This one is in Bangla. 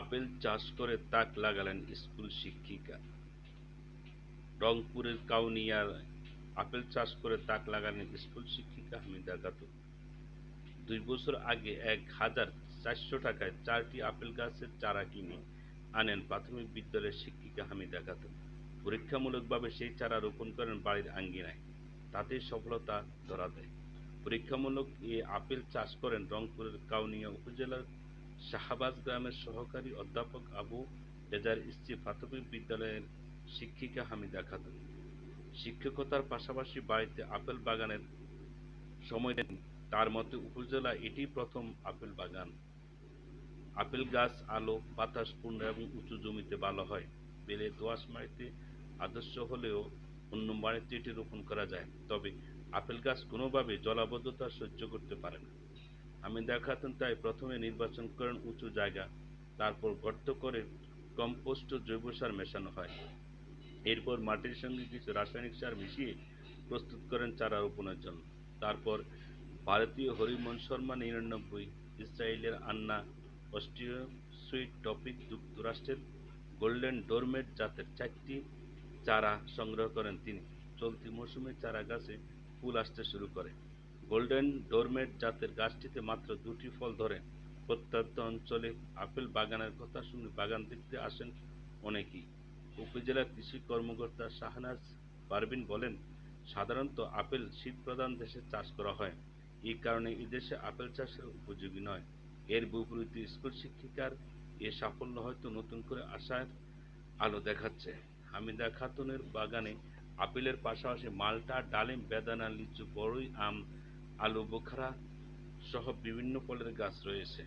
আপেল চাষ করে তাক লাগালেন স্কুল শিক্ষিকা। রংপুরের কাউনিয়ার আপেল চাষ করে তাক লাগালেন স্কুল শিক্ষিকা হামিদা খাতুন দুই বছর আগে এক হাজার চারশো টাকায় চারটি আপেল গাছের চারা কিনে আনেন প্রাথমিক বিদ্যালয়ের শিক্ষিকা হামিদা খাতুন পরীক্ষামূলকভাবে সেই চারা রোপণ করেন বাড়ির আঙ্গিনায়। তাতেই সফলতা ধরা দেয়। পরীক্ষামূলক এ আপেল চাষ করেন রংপুরের কাউনিয়া উপজেলার শাহবাজ গ্রামের সহকারী অধ্যাপক আবু রেজার স্ত্রী প্রাথমিক বিদ্যালয়ের শিক্ষিকা হামিদা খাতুন। শিক্ষকতার পাশাপাশি বাড়িতে আপেল বাগানের সময় দেন তার মতে, উপজেলা এটি প্রথম আপেল বাগান। আপেল গাছ, আলো, বাতাস পূর্ণ এবং উঁচু জমিতে ভালো হয়। বেলে দোয়াশ মাটিতে আদর্শ হলেও অন্য মাটিতে এটি রোপণ করা যায়। তবে আপেল গাছ কোনোভাবে জলাবদ্ধতা সহ্য করতে পারে না। হামিদা খাতুন তাই প্রথমে নির্বাচন করেন উঁচু জায়গা, তারপর গর্ত করে কম্পোস্ট জৈব সার মেশানো হয়। এরপর মাটির সঙ্গে কিছু রাসায়নিক সার মিশিয়ে প্রস্তুত করেন চারা রোপণের জন্য তারপর ভারতীয় হরিমন শর্মা নিরানব্বই, ইসরায়েলের আন্না অস্ট্রিয় সুইট টপিক যুক্তরাষ্ট্রের গোল্ডেন ডোরমেট জাতের চারটি চারা সংগ্রহ করেন তিনি। চলতি মৌসুমে চারা গাছে ফুল আসতে শুরু করে। গোল্ডেন ডোরমেট জাতের গাছটিতে মাত্র দুটি ফল ধরে। প্রত্যন্ত অঞ্চলে আপেল বাগানের কথা শুনে বাগান দেখতে আসেন অনেকেই। উপজেলা কৃষি কর্মকর্তা শাহনাজ পারভিন বলেন, সাধারণত আপেল শীত প্রধান দেশে চাষ করা হয়। এই কারণে এদেশে আপেল চাষের উপযোগী নয়। এর বিপরীতে স্কুল শিক্ষিকার এ সাফল্য হয়তো নতুন করে আশার আলো দেখাচ্ছে। হামিদা খাতুনের বাগানে আপেলের পাশাপাশি মালটা, ডালিম, বেদানা, লিচু, বড়ই আম আলু বোখারা সহ বিভিন্ন ফলের গাছ রয়েছে।